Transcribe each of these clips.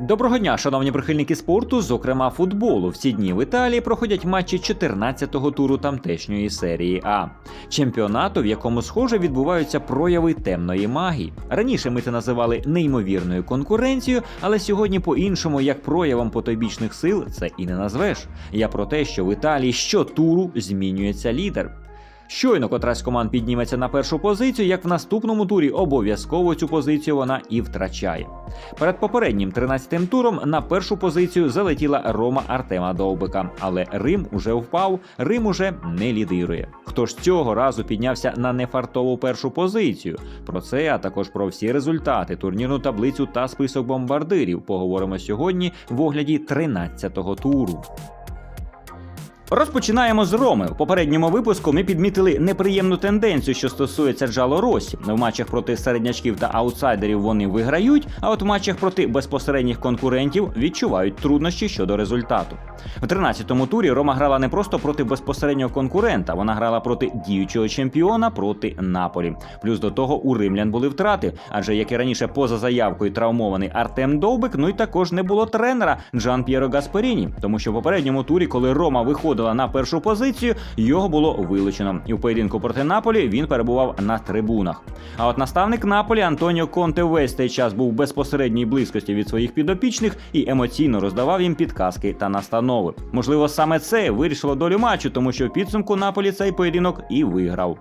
Доброго дня, шановні прихильники спорту, зокрема футболу. В ці дні в Італії проходять матчі 14-го туру тамтешньої серії А, чемпіонату, в якому схоже відбуваються прояви темної магії. Раніше ми це називали неймовірною конкуренцією, але сьогодні по-іншому, як проявом потойбічних сил, це і не назвеш. Я про те, що в Італії щотуру змінюється лідер. Щойно котрась з команд підніметься на першу позицію, як в наступному турі обов'язково цю позицію вона і втрачає. Перед попереднім 13-тим туром на першу позицію залетіла Рома Артема Довбика, але Рим уже впав, Рим уже не лідирує. Хто ж цього разу піднявся на нефартову першу позицію? Про це, а також про всі результати, турнірну таблицю та список бомбардирів поговоримо сьогодні в огляді 13-го туру. Розпочинаємо з Роми. В попередньому випуску ми підмітили неприємну тенденцію, що стосується Джало Росі. В матчах проти середнячків та аутсайдерів вони виграють, а от в матчах проти безпосередніх конкурентів відчувають труднощі щодо результату. В 13-му турі Рома грала не просто проти безпосереднього конкурента, вона грала проти діючого чемпіона проти Наполі. Плюс до того у римлян були втрати, адже як і раніше поза заявкою травмований Артем Довбик, ну і також не було тренера Джан П'єро Гасперіні, тому що в попередньому турі, коли Рома виходила на першу позицію, його було вилучено. І в поєдинку проти Наполі він перебував на трибунах. А от наставник Наполі Антоніо Конте весь цей час був в безпосередній близькості від своїх підопічних і емоційно роздавав їм підказки та настанови. Можливо, саме це вирішило долю матчу, тому що в підсумку Наполі цей поєдинок і виграв.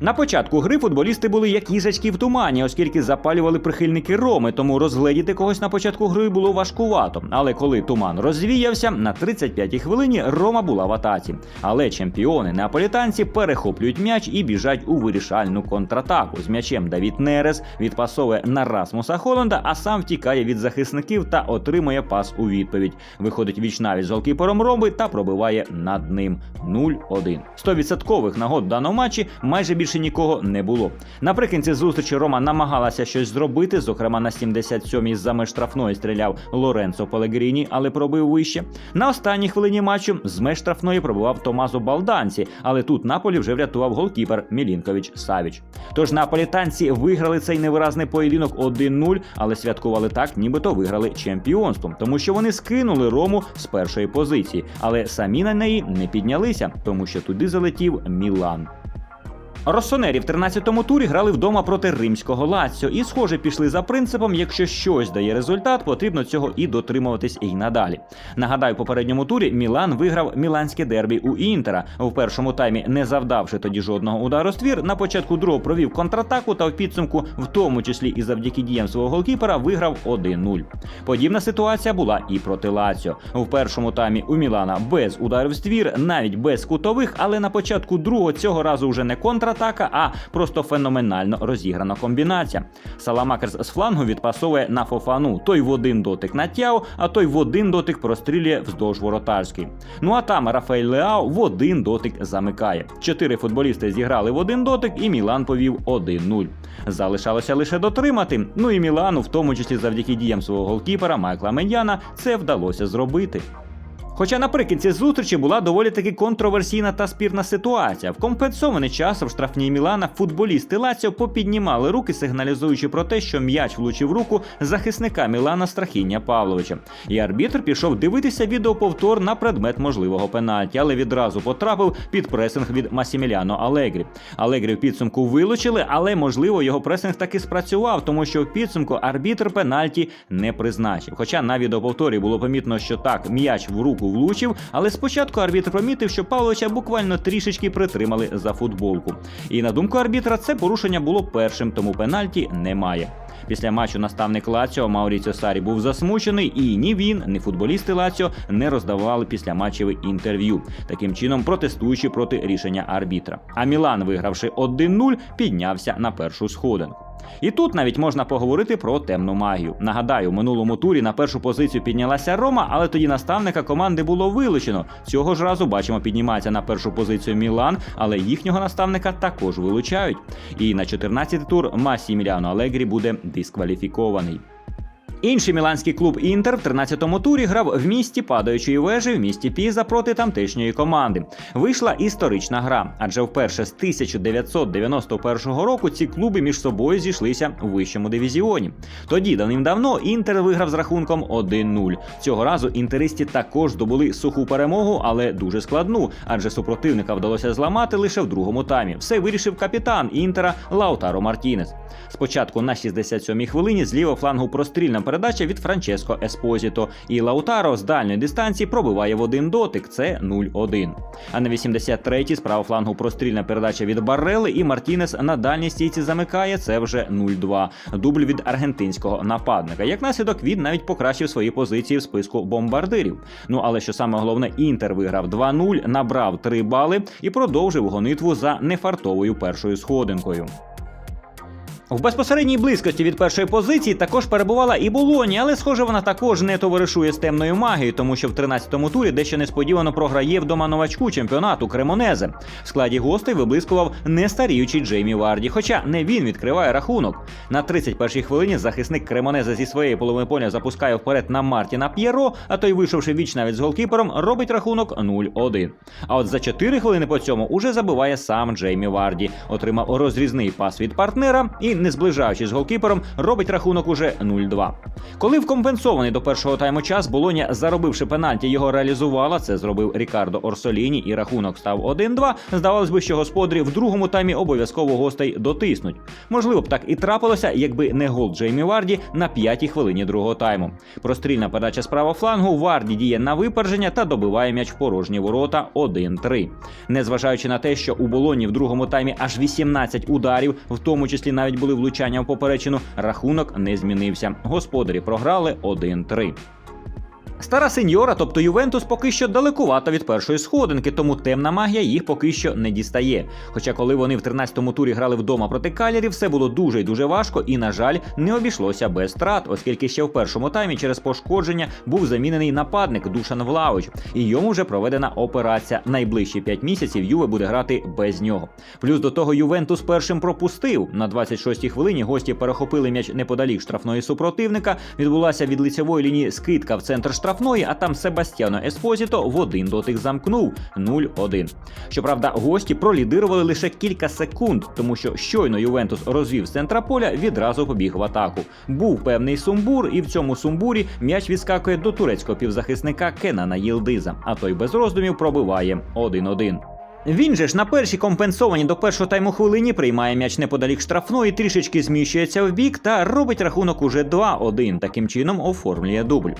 На початку гри футболісти були як їжачки в тумані, оскільки запалювали прихильники Роми, тому розгледіти когось на початку гри було важкувато. Але коли туман розвіявся, на 35-й хвилині Рома була в атаці. Але чемпіони неаполітанці перехоплюють м'яч і біжать у вирішальну контратаку. З м'ячем Давід Нерес відпасовує на Расмуса Холланда, а сам втікає від захисників та отримує пас у відповідь. Виходить вічнавість з голкіпером Роми та пробиває над ним 0-1. 100% нагод в даному матчі майже більше нікого не було. Наприкінці зустрічі Рома намагалася щось зробити. Зокрема, на 77-й з-за меж штрафної стріляв Лоренцо Пелегріні, але пробив вище. На останній хвилині матчу з меж штрафної пробував Томазо Балданці, але тут Наполі вже врятував голкіпер Мілінкович Савіч. Тож наполітанці виграли цей невиразний поєдинок 1-0, але святкували так, нібито виграли чемпіонством, тому що вони скинули Рому з першої позиції, але самі на неї не піднялися, тому що туди залетів Мілан. Росонері в 13-му турі грали вдома проти римського Лаціо і, схоже, пішли за принципом: якщо щось дає результат, потрібно цього і дотримуватись і надалі. Нагадаю, попередньому турі Мілан виграв міланське дербі у Інтера. В першому таймі, не завдавши тоді жодного удару ствір, на початку другого провів контратаку та в підсумку, в тому числі і завдяки діям свого голкіпера, виграв 1-0. Подібна ситуація була і проти Лаціо. В першому таймі у Мілана без ударів ствір, навіть без кутових, але на початку другого цього разу вже не контратака, а просто феноменально розіграна комбінація. Саламакерс з флангу відпасовує на Фофану. Той в один дотик на Тяо, а той в один дотик прострілює вздовж воротарський. Ну а там Рафаель Леау в один дотик замикає. Чотири футболісти зіграли в один дотик, і Мілан повів 1-0. Залишалося лише дотримати. Ну і Мілану, в тому числі завдяки діям свого голкіпера Майкла Меньяна, це вдалося зробити. Хоча наприкінці зустрічі була доволі таки контроверсійна та спірна ситуація. В компенсований час в штрафній Мілана футболісти Лаціо попіднімали руки, сигналізуючи про те, що м'яч влучив руку захисника Мілана Страхіння Павловича. І арбітр пішов дивитися відеоповтор на предмет можливого пенальті, але відразу потрапив під пресинг від Масіміляно Алегрі. Алегрі в підсумку вилучили, але можливо його пресинг таки спрацював, тому що в підсумку арбітр пенальті не призначив. Хоча на відеоповторі було помітно, що так м'яч в руку влучив, але спочатку арбітр помітив, що Павловича буквально трішечки притримали за футболку. І на думку арбітра, це порушення було першим, тому пенальті немає. Після матчу наставник Лаціо Мауріціо Сарі був засмучений, і ні він, ні футболісти Лаціо не роздавали після матчеве інтерв'ю, таким чином протестуючи проти рішення арбітра. А Мілан, вигравши 1-0, піднявся на першу сходинку. І тут навіть можна поговорити про темну магію. Нагадаю, в минулому турі на першу позицію піднялася Рома, але тоді наставника команди було вилучено. Цього ж разу бачимо, піднімається на першу позицію Мілан, але їхнього наставника також вилучають. І на 14-й тур Масі Міляно Алегрі буде дискваліфікований. Інший міланський клуб Інтер в 13-му турі грав в місті падаючої вежі в місті Піза проти тамтешньої команди. Вийшла історична гра, адже вперше з 1991 року ці клуби між собою зійшлися у вищому дивізіоні. Тоді давним-давно Інтер виграв з рахунком 1-0. Цього разу інтеристі також здобули суху перемогу, але дуже складну, адже супротивника вдалося зламати лише в другому таймі. Все вирішив капітан Інтера Лаутаро Мартінес. Спочатку на 67-й хвилині з лівого флангу прострільна передача від Франческо Еспозіто, і Лаутаро з дальньої дистанції пробиває в один дотик. Це 0-1. А на 83-й з правого флангу прострільна передача від Баррели, і Мартінес на дальній стійці замикає. Це вже 0-2. Дубль від аргентинського нападника. Як наслідок, він навіть покращив свої позиції в списку бомбардирів. Ну але що саме головне, Інтер виграв 2-0, набрав 3 бали і продовжив гонитву за нефартовою першою сходинкою. В безпосередній близькості від першої позиції також перебувала і Болоні, але схоже, вона також не товаришує з темною магією, тому що в 13-му турі дещо несподівано програє вдома новачку чемпіонату Кремонезе. В складі гостей виблискував нестаріючий Джеймі Варді, хоча не він відкриває рахунок. На 31-й хвилині захисник Кремонезе зі своєї половини поля запускає вперед на Мартіна П'єро, а той, вийшовши віч навіть з голкіпером, робить рахунок 0-1. А от за 4 хвилини по цьому уже забиває сам Джеймі Варді, отримав розрізний пас від партнера і не зближаючись з голкіпером, робить рахунок уже 0-2. Коли в компенсований до першого тайму час Болоня, заробивши пенальті, його реалізувала. Це зробив Рікардо Орсоліні, і рахунок став 1-2. Здавалось би, що господарі в другому таймі обов'язково гостей дотиснуть. Можливо б так і трапилося, якби не гол Джеймі Варді на п'ятій хвилині другого тайму. Прострільна передача з правого флангу Варді діє на випередження та добиває м'яч в порожні ворота 1-3. Незважаючи на те, що у Болоні в другому таймі аж 18 ударів, в тому числі навіть були влучання в поперечину, рахунок не змінився. Господарі програли 1-3. Стара сеньора, тобто Ювентус, поки що далекувата від першої сходинки, тому темна магія їх поки що не дістає. Хоча, коли вони в 13-му турі грали вдома проти калірів, все було дуже й дуже важко, і, на жаль, не обійшлося без втрат, оскільки ще в першому таймі через пошкодження був замінений нападник Душан Влауч, і йому вже проведена операція. Найближчі 5 місяців Юве буде грати без нього. Плюс до того Ювентус першим пропустив. На 26-й хвилині гості перехопили м'яч неподалік штрафної супротивника. Відбулася від лицевої лінії скидка в центр штрафної, а там Себастьяно Еспозіто в один дотик замкнув 0-1. Щоправда, гості пролідирували лише кілька секунд, тому що щойно Ювентус розвів центра поля, відразу побіг в атаку. Був певний сумбур, і в цьому сумбурі м'яч відскакує до турецького півзахисника Кенана Єлдиза, а той без роздумів пробиває 1-1. Він же ж на першій компенсованій до першого тайму хвилині приймає м'яч неподалік штрафної, трішечки зміщується в бік та робить рахунок уже 2-1. Таким чином оформлює дубль.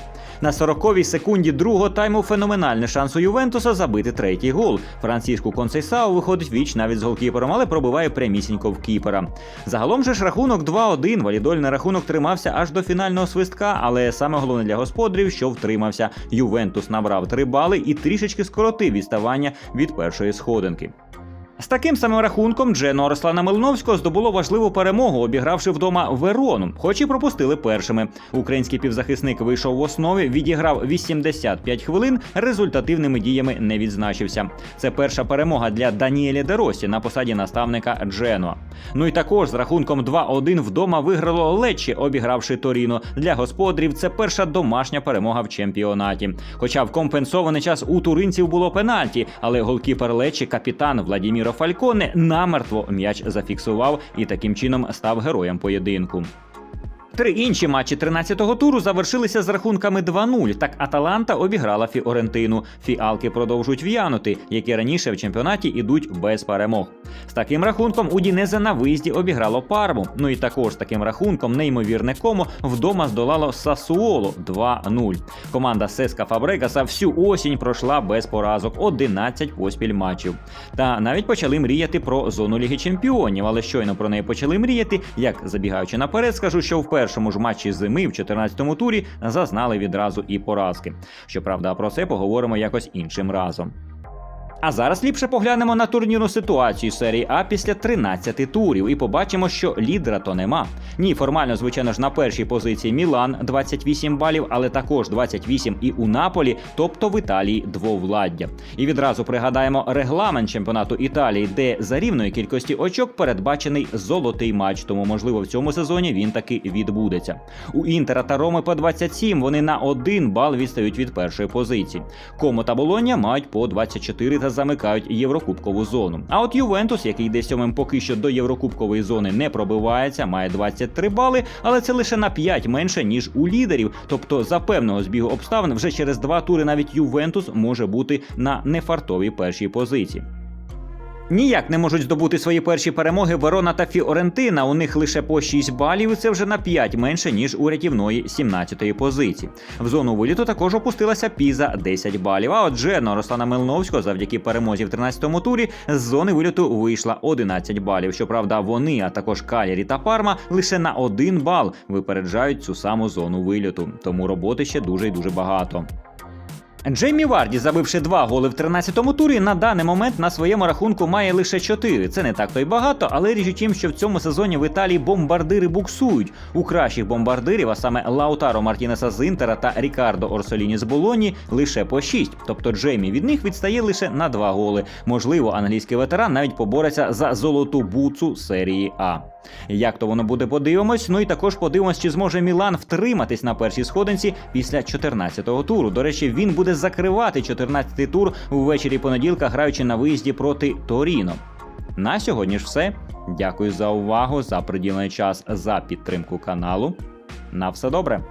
На 40-й секунді другого тайму феноменальний шанс у Ювентуса забити третій гол. Франциску Консейсао виходить віч навіть з голкіпером, але пробиває прямісінько в кіпера. Загалом же ж рахунок 2-1. Валідольний рахунок тримався аж до фінального свистка, але саме головне для господарів, що втримався. Ювентус набрав 3 бали і трішечки скоротив відставання від першої сходинки. З таким самим рахунком Джено Руслана Милиновського здобуло важливу перемогу, обігравши вдома Верону, хоч і пропустили першими. Український півзахисник вийшов в основі, відіграв 85 хвилин, результативними діями не відзначився. Це перша перемога для Даніеля Деросі на посаді наставника Джено. Ну і також з рахунком 2-1 вдома виграло Лечі, обігравши Торіно. Для господарів це перша домашня перемога в чемпіонаті. Хоча в компенсований час у туринців було пенальті, але голкіпер Лечі, капітан Фальконе, намертво м'яч зафіксував і таким чином став героєм поєдинку. Три інші матчі 13-го туру завершилися з рахунками 2-0. Так Аталанта обіграла Фіорентину. Фіалки продовжують в'янути, які раніше в чемпіонаті ідуть без перемог. З таким рахунком Удінезе на виїзді обіграло Парму. Ну і також з таким рахунком неймовірне комо вдома здолало Сасуоло 2-0. Команда Сеска Фабрегаса всю осінь пройшла без поразок 11 поспіль матчів. Та навіть почали мріяти про зону Ліги Чемпіонів, але щойно про неї почали мріяти. Як забігаючи наперед, скажу, що в першому ж матчі зими в 14-му турі зазнали відразу і поразки. Щоправда, про це поговоримо якось іншим разом. А зараз ліпше поглянемо на турнірну ситуацію серії А після 13 турів і побачимо, що лідера то нема. Ні, формально, звичайно ж, на першій позиції Мілан 28 балів, але також 28 і у Наполі, тобто в Італії двовладдя. І відразу пригадаємо регламент чемпіонату Італії, де за рівної кількості очок передбачений золотий матч. Тому, можливо, в цьому сезоні він таки відбудеться. У Інтера та Роми по 27 вони на один бал відстають від першої позиції. Комо та Болоння мають по 24 та замикають єврокубкову зону. А от Ювентус, який йде сьомим поки що до єврокубкової зони не пробивається, має 23 бали, але це лише на 5 менше ніж у лідерів. Тобто, за певного збігу обставин, вже через два тури навіть Ювентус може бути на нефартовій першій позиції. Ніяк не можуть здобути свої перші перемоги Верона та Фіорентина. У них лише по 6 балів. і Це вже на 5 менше ніж у рятівної 17-ї позиції. В зону виліту також опустилася Піза 10 балів. А от Джено Руслана Милновського завдяки перемозі в 13-му турі з зони виліту вийшла 11 балів. Щоправда, вони, а також Калірі та Парма, лише на 1 бал випереджають цю саму зону виліту. Тому роботи ще дуже і дуже багато. Джеймі Варді, забивши два голи в 13-му турі, на даний момент на своєму рахунку має лише 4. Це не так то й багато, але річ у тім, що в цьому сезоні в Італії бомбардири буксують. У кращих бомбардирів, а саме Лаутаро Мартінеса з Інтера та Рікардо Орсоліні з Болоні, лише по 6. Тобто Джеймі від них відстає лише на 2 голи. Можливо, англійський ветеран навіть побореться за золоту буцу серії А. Як то воно буде, подивимось. Ну і також подивимось, чи зможе Мілан втриматись на першій сходинці після 14-го туру. До речі, він буде закривати 14-й тур увечері понеділка, граючи на виїзді проти Торіно. На сьогодні ж все. Дякую за увагу, за приділений час, за підтримку каналу. На все добре.